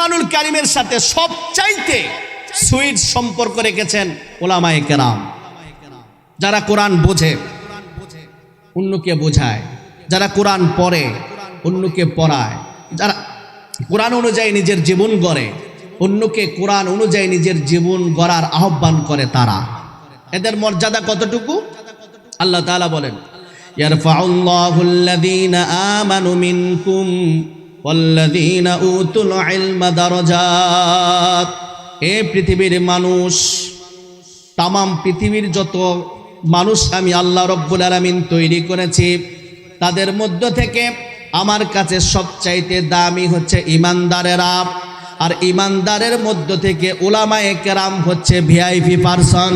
কোরআনুল কারিমের সাথে সবচাইতে সুইট সম্পর্ক রেখেছেন ওলামায়ে কেরাম। যারা কোরআন বোঝে, অন্যকে বোঝায়। যারা কোরআন পড়ে, অন্যকে পড়ায়। যারা কোরআন অনুযায়ী নিজের জীবন গড়ে, অন্যকে কোরআন অনুযায়ী নিজের জীবন গড়ার আহ্বান করে তারা। এদের মর্যাদা কতটুকু? আল্লাহ তাআলা বলেন ওয়াল্লাযীনা উতুল ইলমা দারাজাত। এ পৃথিবীর মানুষ, তামাম পৃথিবীর যত মানুষ আমি আল্লাহ রব্বুল আলামিন তৈরি করেছি, তাদের মধ্য থেকে আমার কাছে সবচাইতে দামি হচ্ছে ইমানদারেরা। আর ইমানদারের মধ্য থেকে ওলামায়ে কেরাম হচ্ছে ভিআইপি পারসন।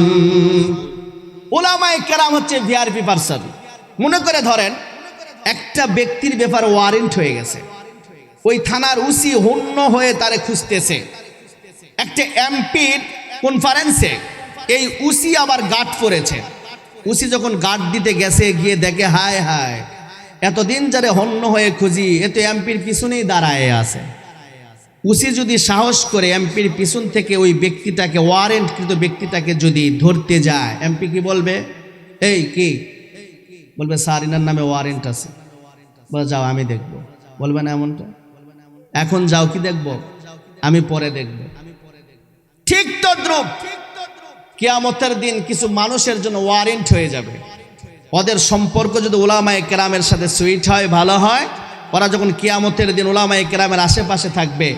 ওলামায়ে কেরাম হচ্ছে ভিআরপি পারসন। মনে করে ধরেন, একটা ব্যক্তির ব্যাপার ওয়ারেন্ট হয়ে গেছে। ওই থানার উসি হন্য হয়ে তারে খুঁজতেছে। একটা এমপির কনফারেন্সে এই উসি আবার গার্ড পড়েছে। উসি যখন গার্ড দিতে গেছে, গিয়ে দেখে, হায় হায়, এতদিন যারে হন্য হয়ে খুঁজি, এ তো এমপির পিছনেই দাঁড়ায় আছে। উসি যদি সাহস করে এমপির পিছন থেকে ওই ব্যক্তিটাকে ওয়ারেন্টকৃত ব্যক্তিটাকে যদি ধরতে যায়, এমপি কি বলবে? এই কি? বলবে, স্যার, ইনার নামে ওয়ারেন্ট আছে। বলে, যাও, আমি দেখব। বলবে না এমনটা? এখন যাও কি দেখব? আমি পরে দেখব। ঠিক তদ্রুপ। কেয়ামতের দিন কিছু মানুষের জন্য ওয়ারেন্ট হয়ে যাবে। ওদের সম্পর্ক যদি ওলামায় কেরামের সাথে সুইট হয়, ভালো হয়, ওরা যখন কিয়ামতের দিন ওলামায় কেরামের আশেপাশে থাকবে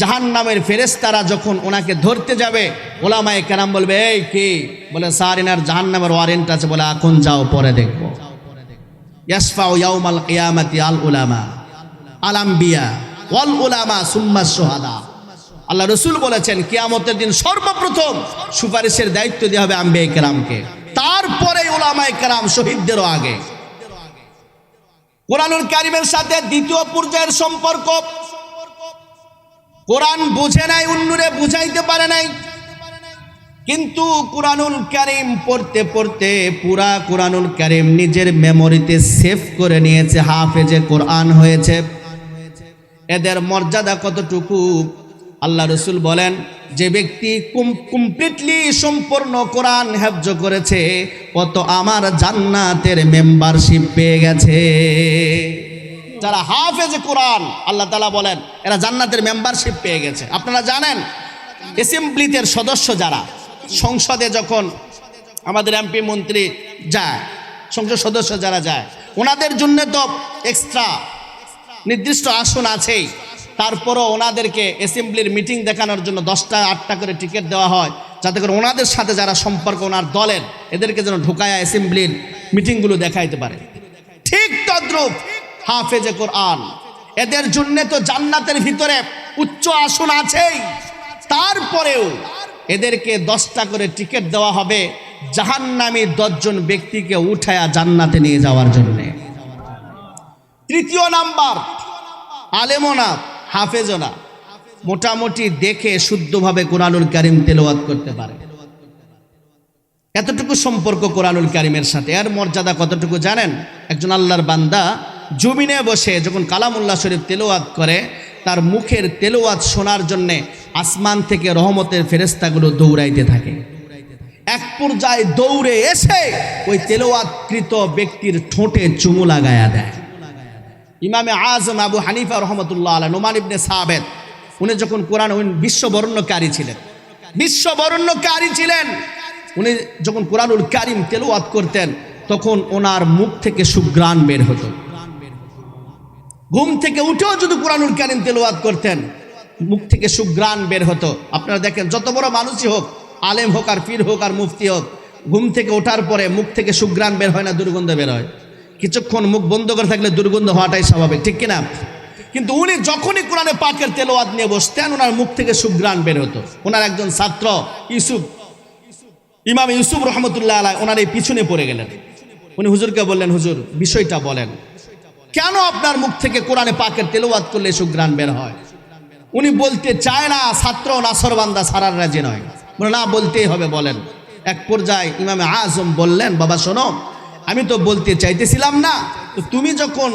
জাহান নামের ফেরেস্তারা যখন ওনাকে ধরতে যাবে, ওলামায়ে কেরাম বলবে, এই কি? বলে, স্যার ইনার জাহান নামের ওয়ারেন্ট আছে। বলে, এখন যাও, পরে দেখব। ইয়াসফাউ ইয়াউমাল কিয়ামাতি আল উলামা, আল আম্বিয়া। ওয়াল উলামা সুম্মা সুহাদা। আল্লাহ রসুল বলেছেন, কিয়ামতের দিন সর্বপ্রথম সুপারিশের দায়িত্ব দেওয়া হবে আম্বে কেরামকে তারপরে ওলামায়ে কেরাম শহীদদেরও আগে। কোরআনুল কারিমের সাথে দ্বিতীয় পর্যায়ের সম্পর্ক। কোরআন বুঝে নাই, অন্যরে বুঝাইতে পারে নাই। কিন্তু কোরআনুল কারিম পড়তে পড়তে পুরা কোরআনুল কারিম নিজের মেমোরিতে সেভ করে নিয়েছে, হাফেজে কোরআন হয়েছে। এদের মর্যাদা কতটুকু? আল্লাহ রসুল বলেন, যে ব্যক্তি কমপ্লিটলি সম্পূর্ণ কোরআন হেফজ করেছে কত আমার জান্নাতের মেম্বারশিপ পেয়ে গেছে। যারা হাফেজে কোরআন, আল্লাহ তালা বলেন, এরা জান্নাতের মেম্বারশিপ পেয়ে গেছে। আপনারা জানেন অ্যাসেম্বলিতে সদস্য যারা, সংসদে যখন আমাদের এমপি মন্ত্রী যায়, সংসদ সদস্য যারা যায়, ওনাদের জন্য তো এক্সট্রা নির্দিষ্ট আসন আছেই। তারপরও ওনাদেরকে অ্যাসেম্বলির মিটিং দেখানোর জন্য দশটা, আটটা করে টিকিট দেওয়া হয়। যাতে করে ওনাদের সাথে যারা সম্পর্ক, ওনার দলের, এদেরকে যেন ঢুকায় অ্যাসেম্বলির মিটিংগুলো দেখাইতে পারে। ঠিক তদ্রুপ হাফেজে কোরআন। এদের জন্য তো জান্নাতের ভিতরে উচ্চ আসন আছেই। তারপরেও এদেরকে দশটা করে টিকিট দেওয়া হবে জাহান্নামী দশজন ব্যক্তিকে উঠায়া জান্নাতে নিয়ে যাওয়ার জন্যে। তৃতীয় নাম্বার আলেমনা হাফেজনা। মোটামুটি দেখে শুদ্ধভাবে কোরআনুল কারিম তেলাওয়াত করতে পারে। এতটুকু সম্পর্ক কোরআনুল কারিমের সাথে। এর মর্যাদা কতটুকু জানেন? একজন আল্লাহর বান্দা জমিনে বসে যখন কালামুল্লাহ শরীফ তেলোয়াত করে, তার মুখের তেলোয়াত শোনার জন্যে আসমান থেকে রহমতের ফেরেস্তাগুলো দৌড়াইতে থাকে। এক পর্যায়ে দৌড়ে এসে ওই তেলোয়াতকৃত ব্যক্তির ঠোঁটে চুমু লাগায়া দেয়। ইমামে আজম আবু হানিফা রহমতুল্লাহ আলা নোমান ইবনে সাবেদ, উনি যখন কোরআন, উনি বিশ্ববরণ্যকারী ছিলেন। বিশ্ববরণ্যকারী ছিলেন। উনি যখন কোরআনুল কারিম তেলোয়াত করতেন, তখন ওনার মুখ থেকে সুগ্রাণ বের হতো। ঘুম থেকে উঠেও যদি কোরআনুল কারিম তেলোয়াত করতেন, মুখ থেকে সুগ্রাণ বের হতো। আপনারা দেখেন, যত বড় মানুষই হোক, আলেম হোক আর পীর হোক আর মুফতি হোক, ঘুম থেকে ওঠার পরে মুখ থেকে সুগ্রাণ বের হয় না, দুর্গন্ধ বের হয়। কিছুক্ষণ মুখ বন্ধ করে থাকলে দুর্গন্ধ হওয়াটাই স্বাভাবিক, ঠিক কিনা? কিন্তু উনি যখনই কোরআনে পাকের তেলোয়াত নিয়ে বসতেন, ওনার মুখ থেকে সুগ্রাণ বের হতো। ওনার একজন ছাত্র, ইউসুফ, ইমাম ইউসুফ রহমতুল্লাহ আলাই ওনার এই পিছনে পড়ে গেলেন। উনি হুজুরকে বললেন, হুজুর, বিষয়টা বলেন। কেন আপনার মুখ থেকে কোরআনে পাকের তেলোয়াত করলে সুগ্রাণ বের হয়? উনি বলতে চায় না, ছাত্র নাসরবান্দা সারার রাজি নয়। না, বলতেই হবে, বলেন। এক পর্যায়ে ইমামে আজম বললেন, বাবা, শোনো আমি তো বলতে চাইতেছিলাম না, তো তুমি যখন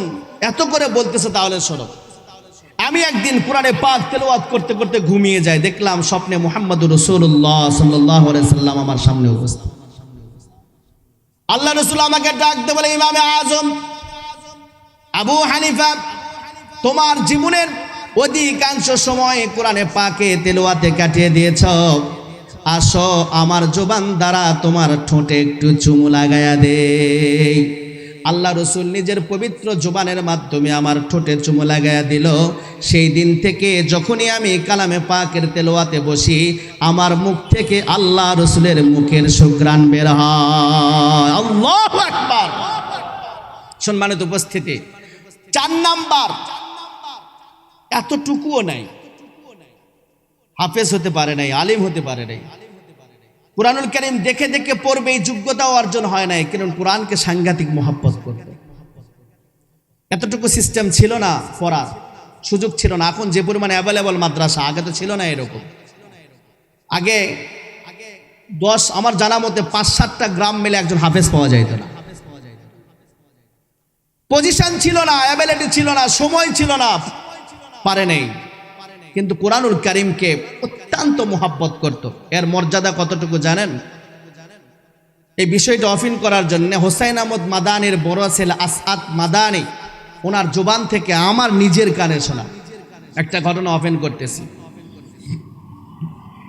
এত করে বলতেছো তাহলে শোনো। আমি একদিন কোরআনে পাক তেলাওয়াত করতে করতে ঘুমিয়ে যাই, দেখলাম স্বপ্নে মোহাম্মদ রসুল্লাহ সাল্লাহ সাল্লাম আমার সামনে উপস্থিত। আল্লাহ রসুল আমাকে ডাকতে বলে, ইমামে আজম, আবু হানিফা, তোমার জীবনের অধিকাংশ সময় কোরআনে পাকে তেলোয়াতে কাটিয়ে দিয়েছ। আসো, আমার জোবান দ্বারা তোমার ঠোঁটে একটু চুমু লাগায়া দে আল্লাহ রসুল নিজের পবিত্র জোবানের মাধ্যমে আমার ঠোঁটে চুমু লাগায়া দিল। সেই দিন থেকে যখনই আমি কালামে পাকের তেলোয়াতে বসি, আমার মুখ থেকে আল্লাহ রসুলের মুখের সুগ্রাণ বের হয়। সম্মানিত উপস্থিতি, চার নাম্বার, এতটুকুও নাই। হাফেজ হতে পারে নাই, আলিম হতে পারে নাই। কোরআনুল করিম দেখে দেখে পড়বে, এই যোগ্যতাও অর্জন হয় নাই, কারণ কোরআনকে সাংঘাতিক মহাব্বত করবে। এতটুকু সিস্টেম ছিল না পড়ার, সুযোগ ছিল না। এখন যে পরিমাণে অ্যাভেলেবল মাদ্রাসা, আগে তো ছিল না এরকম। আগে দশ, আমার জানা মতে পাঁচ, সাতটা গ্রাম মেলে একজন হাফেজ পাওয়া যাইত না। পজিশন ছিল না অ্যাবিলিটি ছিল না, সময় ছিল না, পারে নেই। কিন্তু কোরআনুল করিমকে অত্যন্ত মোহাব্বত করত। এর মর্যাদা কতটুকু জানেন? এই বিষয়টা অফিন করার জন্য হোসাইন আহমদ মাদানির বড় ছেলে আসাদ মাদানি, ওনার জোবান থেকে আমার নিজের কানে শোনা। একটা ঘটনা অফেন করতেছি।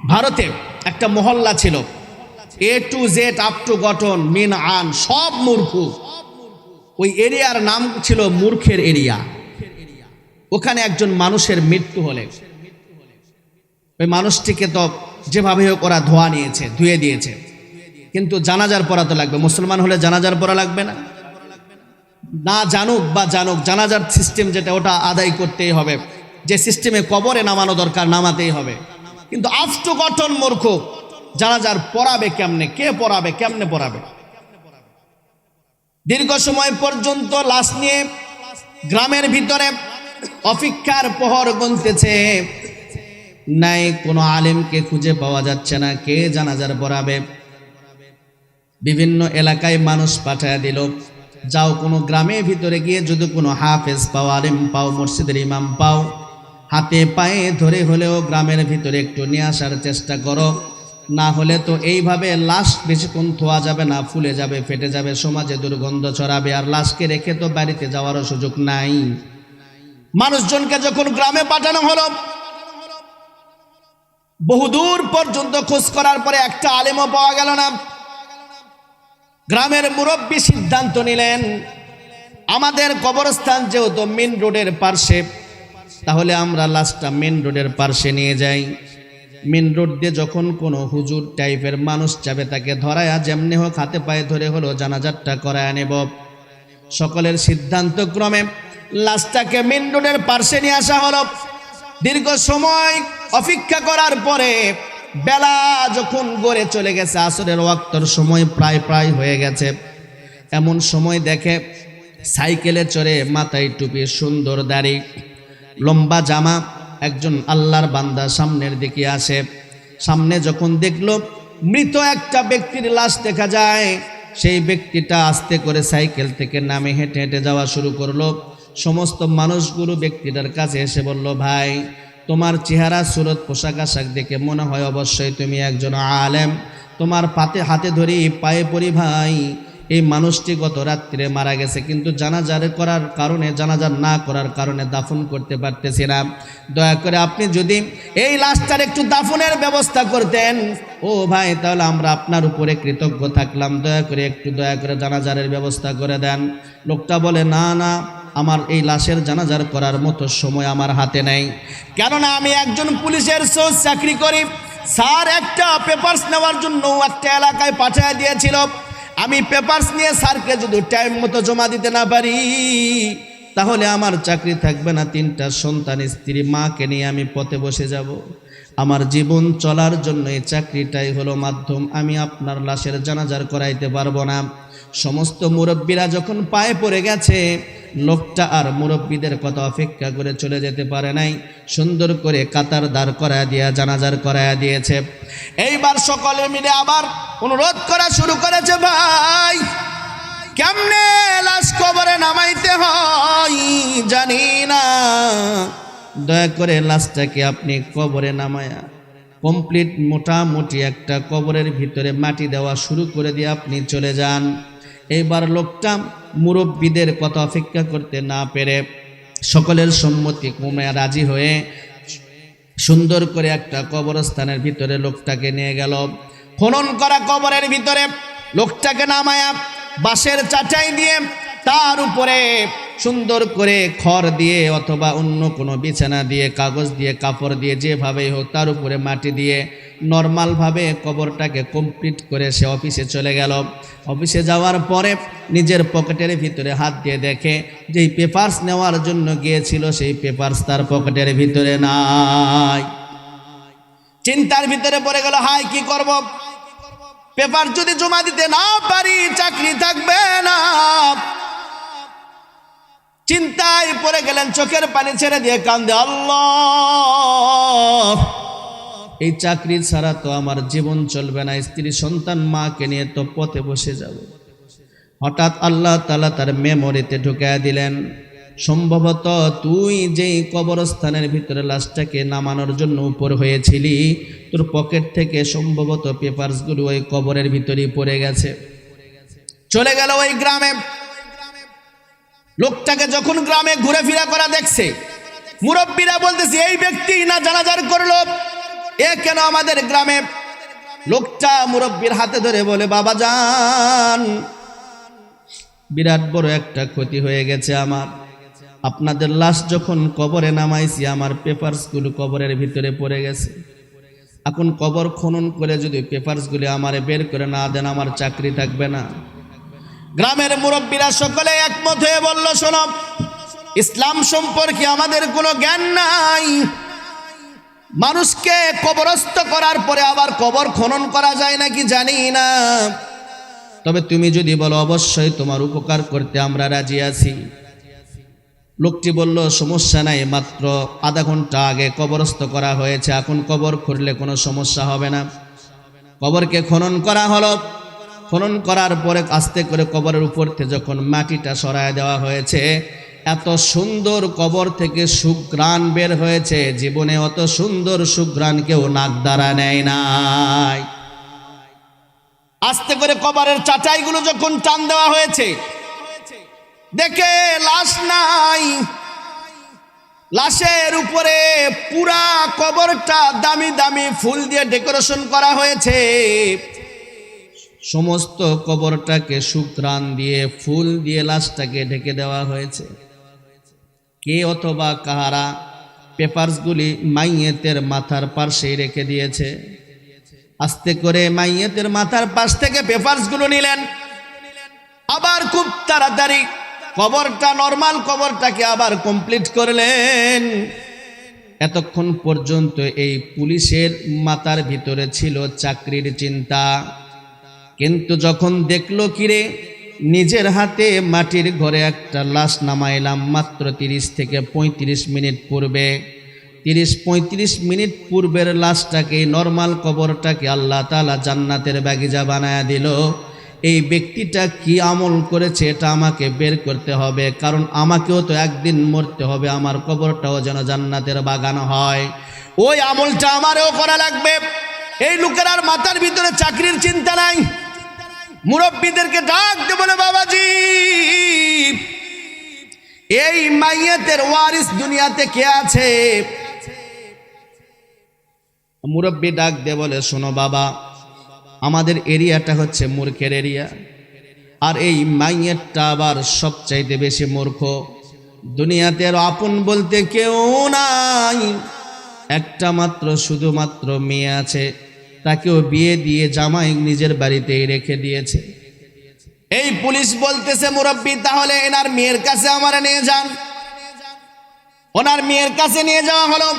ভারতে একটা মহল্লা ছিল। A to Z up to গঠন, মিন আন, সব মূর্খু। ওই এরিয়ার নাম ছিল মূর্খের এরিয়া। ওখানে একজন মানুষের মৃত্যু হলে। ওই মানুষটিকে তো যেভাবে হোক ওরা ধোয়া নিয়েছে, ধুয়ে দিয়েছে। কিন্তু জানাজার পড়া তো লাগবে। মুসলমান হলে জানাজার পড়া লাগবে না। না জানুক বা জানুক, জানাজার সিস্টেম যেটা, ওটা আদায় করতেই হবে। যে সিস্টেমে কবরে নামানো দরকার, নামাতেই হবে। কিন্তু আফটু গঠন মূর্খ, জানাজার পড়াবে কেমনে? কে পড়াবে? কেমনে পড়াবে? দীর্ঘ সময় পর্যন্ত লাশ নিয়ে গ্রামের ভিতরে অপেক্ষার প্রহর গুনতেছে। নাই, কোনো আলেমকে খুঁজে পাওয়া যাচ্ছে না, কে জানাজার পড়াবে? বিভিন্ন এলাকায় মানুষ পাঠায় দিল, যাও কোনো গ্রামের ভিতরে গিয়ে যদি কোনো হাফেজ পাও, আলেম পাও, মসজিদের ইমাম পাও, হাতে পায়ে ধরে হলেও গ্রামের ভিতরে একটু নিয়ে আসার চেষ্টা করো, না হলে তো এইভাবে লাশ বেশিক্ষণ থোয়া যাবে না, ফুলে যাবে, ফেটে যাবে, সমাজে দুর্গন্ধ ছড়াবে, আর লাশকে রেখে তো বাড়িতে যাওয়ারও সুযোগ নাই। মানুষজনকে যখন গ্রামে পাঠানো হলো বহুদূর পর্যন্ত খোঁজ করার পরে একটা আলেমও পাওয়া গেল না। গ্রামের মুরব্বী সিদ্ধান্ত নিলেন, আমাদের কবরস্থান যেহেতু মেন রোডের পার্শ্বে, তাহলে আমরা লাশটা মেন রোডের পার্শ্বে নিয়ে যাই। মেন রোড দিয়ে যখন কোনো হুজুর টাইপের মানুষ যাবে, তাকে ধরায়া যেমনি হোক হাতে পায়ে ধরে হলো জানাজারটা করায় নেব। সকলের সিদ্ধান্ত ক্রমে লাশটাকে মেন রোডের পার্শ্বে নিয়ে আসা হলো। দীর্ঘ সময় অপেক্ষা করার পরে বেলা যখন গড়ে চলে গেছে, আসরের ওয়াক্তর সময় প্রায় প্রায় হয়ে গেছে। এমন সময় দেখে সাইকেলে চড়ে মাথায় টুপি, সুন্দর দাড়ি, লম্বা জামা, একজন আল্লাহর বান্দা সামনের দিকে আসে। সামনে যখন দেখল মৃত একটা ব্যক্তির লাশ দেখা যায়, সেই ব্যক্তিটা আস্তে করে সাইকেল থেকে নামে হেঁটে হেঁটে যাওয়া শুরু করল। সমস্ত মানুষগুলো ব্যক্তিটার কাছে এসে বলল, ভাই, তোমার চেহারা, সুরত, পোশাক, আশাক দেখে মনে হয় অবশ্যই তুমি একজন আলেম। তোমার পাতে, হাতে ধরি, পায়ে পড়ি, ভাই। এই মানুষটি গত রাত্রে মারা গেছে, কিন্তু জানাজার করার কারণে, জানাজার না করার কারণে দাফন করতে পারতেছি না। দয়া করে আপনি যদি এই লাশটার একটু দাফনের ব্যবস্থা করতেন। ও ভাই, তাহলে আমরা আপনার উপরে কৃতজ্ঞ থাকলাম। দয়া করে একটু দয়া করে জানাজারের ব্যবস্থা করে দেন। লোকটা বলে, না না আমার এই লাশের জানাজার করার মতো সময় আমার হাতে নেই। কেননা আমি একজন পুলিশের সোর্স চাকরি করি। স্যার একটা পেপারস নেওয়ার জন্য একটা এলাকায় পাঠিয়ে দিয়েছিল। আমি পেপারস নিয়ে স্যারকে যদি টাইম মতো জমা দিতে না পারি, তাহলে আমার চাকরি থাকবে না। তিনটা সন্তান, স্ত্রী, মাকে নিয়ে আমি পথে বসে যাব। আমার জীবন চলার জন্য এই চাকরিটাই হলো মাধ্যম। আমি আপনার লাশের জানাজার করাইতে পারব না। সমস্ত মুরব্বীরা যখন পায়ে পড়ে গেছে লোকটা আর মুরব্বীদের কথা অপেক্ষা করে চলে যেতে পারে নাই। সুন্দর করে কাতার দাঁড় করায় দিয়া জানাজার করায় দিয়েছে। এইবার সকলে মিলে আবার অনুরোধ করা শুরু করেছে, ভাই, কেমনে লাশ কবরে নামাইতে হয় জানি না। দয়া করে লাশটাকে আপনি কবরে নামায়া, কমপ্লিট মোটামুটি একটা কবরের ভিতরে মাটি দেওয়া শুরু করে দিয়ে আপনি চলে যান। এইবার লোকটা মুরব্বীদের কথা অপেক্ষা করতে না পেরে সকলের সম্মতি কমে রাজি হয়ে সুন্দর করে একটা কবরস্থানের ভিতরে লোকটাকে নিয়ে গেল। খনন করা কবরের ভিতরে লোকটাকে নামায়া বাঁশের চাটাই দিয়ে তার উপরে সুন্দর করে খড় দিয়ে অথবা অন্য কোনো বিছানা দিয়ে, কাগজ দিয়ে, কাপড় দিয়ে যেভাবেই হোক তার উপরে মাটি দিয়ে নর্মালভাবে কবরটাকে কমপ্লিট করে সে অফিসে চলে গেল। অফিসে যাওয়ার পরে নিজের পকেটের ভিতরে হাত দিয়ে দেখে যেই পেপার্স নেওয়ার জন্য গিয়েছিল, সেই পেপার্স তার পকেটের ভিতরে নাই। চিন্তার ভিতরে পড়ে গেল হাই কি করব? পেপার যদি জমা দিতে না পারি, চাকরি থাকবে না। চিন্তায় পড়ে গেলেন, চোখের পানি ছেড়ে দিয়ে কান্দে, আল্লাহ! এই চাকরি ছাড়া তো আমার জীবন চলবে না। স্ত্রী সন্তান মাকে নিয়ে তো পথে বসে যাব। হঠাৎ আল্লাহ তালা তার মেমোরিতে ঢুকায় দিলেন। সম্ভবত তুই যেই কবরস্থানের ভিতরে লাশটাকে নামানোর জন্য উপর হয়েছিলি, তোর পকেট থেকে সম্ভবত পেপারসগুলো ওই কবরের ভিতরেই পড়ে গেছে। চলে গেল ওই গ্রামে। লোকটাকে যখন গ্রামে ঘুরে ফিরা করা দেখছে, মুরব্বীরা বলতেছে, এই ব্যক্তি না জানাজার করল? এ কেন আমাদের গ্রামে লোকটা মুরব্বীর হাতে ধরে বলে, বাবা যান, বিরাট বড় একটা ক্ষতি হয়ে গেছে আমার। আপনাদের লাশ যখন কবরে নামাইছি, আমার পেপারসগুলো কবরের ভিতরে পড়ে গেছে। এখন কবর খনন করে যদি পেপারসগুলি আমারে বের করে না দেন, আমার চাকরি থাকবে না। গ্রামের মুরব্বীরা সকলে একমত হয়ে বলল, শোনো, ইসলাম সম্পর্কে আমাদের কোনো জ্ঞান নাই। মানুষকে কবরস্থ করার পরে আবার কবর খনন করা যায় নাকি জানি না। তবে তুমি যদি বলো, অবশ্যই তোমার উপকার করতে আমরা রাজি আছি। লোকটি বলল, সমস্যা নাই, মাত্র আধা ঘণ্টা আগে কবরস্থ করা হয়েছে। এখন কবর খুঁড়লে কোনো সমস্যা হবে না। কবরকে খনন করা হলো। খনন করার পরে আস্তে করে কবরের উপর থেকে যখন মাটিটা সরায় দেওয়া হয়েছে এত সুন্দর কবর থেকে সুগ্রাণ বের হয়েছে, জীবনে অত সুন্দর সুগ্রাণ কেউ নাক দ্বারা নেয় নাই। আস্তে করে কবরের চাটাইগুলো যখন টান দেওয়া হয়েছে, দেখে লাশ নাই। লাশের উপরে পুরা কবরটা দামি দামি ফুল দিয়ে ডেকোরেশন করা হয়েছে। সমস্ত কবরটাকে শুক্রান দিয়ে, ফুল দিয়ে লাশটাকে ঢেকে দেওয়া হয়েছে। কে অথবা কাহারা পেপারসগুলি মাইয়েতের মাথার পার্শ্বে রেখে দিয়েছে? আস্তে করে মাইয়েতের মাথার পাশ থেকে পেপারসগুলো নিলেন। আবার খুব তাড়াতাড়ি কবরটা, নর্মাল কবরটাকে আবার কমপ্লিট করলেন। এতক্ষণ পর্যন্ত এই পুলিশের মাথার ভিতরে ছিল চাকরির চিন্তা। কিন্তু যখন দেখল কিরে নিজের হাতে মাটির ঘরে একটা লাশ নামাইলাম মাত্র তিরিশ থেকে ৩৫ মিনিট পূর্বে। তিরিশ পঁয়ত্রিশ মিনিট পূর্বের লাশটাকে নর্মাল কবরটাকে আল্লাহ তালা জান্নাতের বাগিজা বানায়া দিল। এই ব্যক্তিটা কি আমল করেছে এটা আমাকে বের করতে হবে, কারণ আমাকেও তো একদিন মরতে হবে, আমার কবরটাও যেন জান্নাতের বাগান হয়। ওই আমলটা আমারও করা লাগবে। এই লোকের আর মাথার ভিতরে চাকরির চিন্তা নাই। মুরব্বীদেরকে ডাক দে বলে, বাবাজি, এই মাইয়াতের ওয়ারিস দুনিয়াতে কে আছে? মুরব্বী ডাক দে বলে, শোনো বাবা, আমাদের এরিয়াটা হচ্ছে মূর্খের এরিয়া। আর এই মাইয়েরটা আবার সবচাইতে বেশি মূর্খ। দুনিয়াতে আর আপন বলতে কেউ নাই। একটা মাত্র, শুধুমাত্র মেয়ে আছে। তাকেও বিয়ে দিয়ে জামাই নিজের বাড়িতেই রেখে দিয়েছে। এই পুলিশ বলতেছে, মুরব্বী, তাহলে এনার মেয়ের কাছে আমার নিয়ে যান। ওনার মেয়ের কাছে নিয়ে যাওয়া হলো।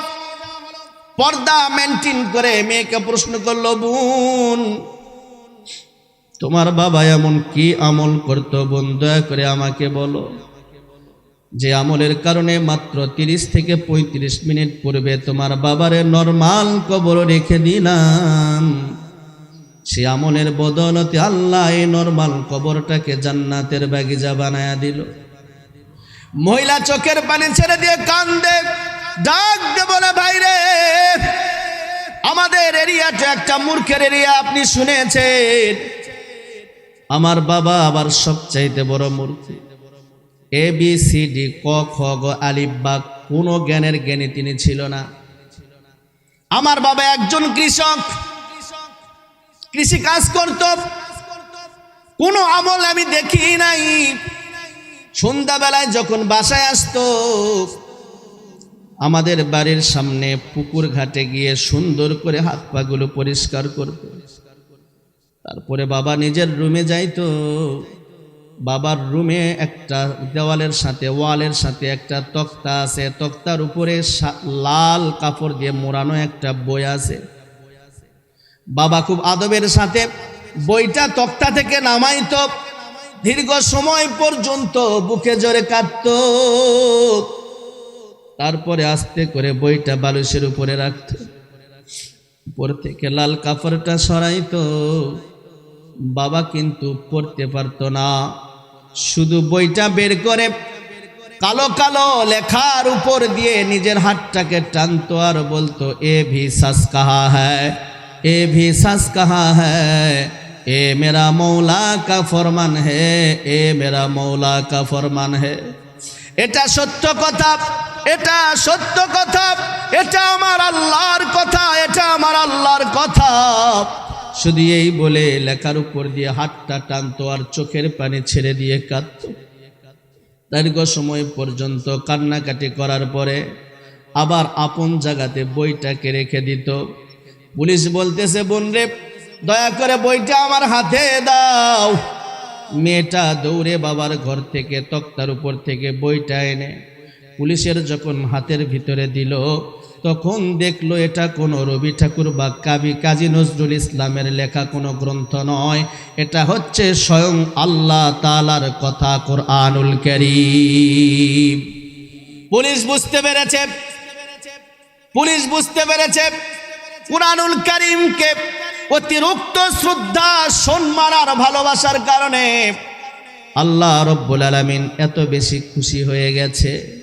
পর্দা মেনটেন করে মেয়েকে প্রশ্ন করল, বোন, তোমার বাবা এমন কি আমল করতো? বোন, দয়া করে আমাকে বলো। যে আমলের কারণে মাত্র তিরিশ থেকে ৩৫ মিনিট পূর্বে তোমার বাবারে নর্মাল কবর রেখে দিলাম। সে আমলের বদলতে আল্লাহ এই নর্মাল কবরটাকে জান্নাতের বাগিজা বানায়া দিল। মহিলা চোখের পানি ছেড়ে দিয়ে কান্দে, ডাক দে বলে, ভাইরে, আমাদের এরিয়াটা একটা মূর্খের এরিয়া আপনি শুনেছেন? আমার বাবা আবার সবচাইতে বড় মূর্খ। এ বি সি ডি ক, খ, গ, আলিফ কোনো জ্ঞানের জ্ঞানী তিনি ছিল না। আমার বাবা একজন কৃষক। কৃষি কাজ করত। কোনো আমল আমি দেখি নাই। সন্ধ্যাবেলায় যখন বাসায় আসতো, আমাদের বাড়ির সামনে পুকুর ঘাটে গিয়ে সুন্দর করে হাত পাগুলো পরিষ্কার করত। তারপরে বাবা নিজের রুমে যাইতো। বাবার রুমে একটা দেওয়ালের সাথে, ওয়ালের সাথে একটা তক্তা আছে। তক্তার উপরে লাল কাপড় দিয়ে মোড়ানো একটা বই আছে। বাবা খুব আদবের সাথে বইটা তক্তা থেকে নামাইতো। দীর্ঘ সময় পর্যন্ত বুকে জোরে কাঁদত। তারপরে আস্তে করে বইটা বালুসের উপরে রাখত। উপর থেকে লাল কাপড়টা সরাইতো। বাবা কিন্তু পড়তে পারতো না। শুধু বইটা বের করে কালো কালো লেখার উপর দিয়ে নিজের হাতটাকে টানতো আর বলতো, এ ভি সাস কাহা হ্যায়, এ ভি সাস কাহা হ্যায়, এ মেরা মৌলা কা ফরমান হে, এ মেরা মৌলা কা ফরমান হে। এটা সত্য কথা, এটা সত্য কথা, এটা আমার আল্লাহর কথা, এটা আমার আল্লাহর কথা। শুধু এই বলে লেখার উপর দিয়ে হাতটা টানতো আর চোখের পানি ছেড়ে দিয়ে কাঁদতো। দীর্ঘ সময় পর্যন্ত কান্নাকাটি করার পরে আবার আপন জায়গাতে বইটাকে রেখে দিত। পুলিশ বলতেছে, বোন রে, দয়া করে বইটা আমার হাতে দাও। মেয়েটা দৌড়ে বাবার ঘর থেকে তক্তার উপর থেকে বইটা এনে পুলিশের যখন হাতের ভিতরে দিল তখন দেখল এটা কোনো রবি ঠাকুর বা কাবি কাজী নজরুল ইসলামের লেখা কোনো গ্রন্থ নয়। এটা হচ্ছে স্বয়ং আল্লাহ তালার কথা কোরআনুল করিম। পুলিশ বুঝতে পেরেছে? পুলিশ বুঝতে পেরেছে? কোরআনুল করিমকে অতিরিক্ত শ্রদ্ধা, সম্মান আর ভালোবাসার কারণে আল্লাহ রব্বুল আলমিন এত বেশি খুশি হয়ে গেছে।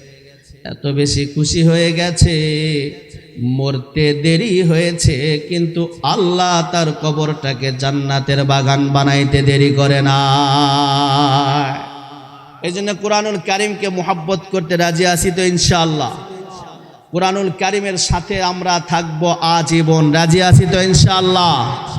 এত বেশি খুশি হয়ে গেছে, মরতে দেরি হয়েছে, কিন্তু আল্লাহ তার কবরটাকে জান্নাতের বাগান বানাইতে দেরি করে না। এই জন্য কোরআনুল কারিমকে মোহাব্বত করতে রাজি আছি তো ইনশাআল্লাহ। কোরআনুল কারিমের সাথে আমরা থাকব আজীবন, রাজি আছি তো ইনশাআল্লাহ।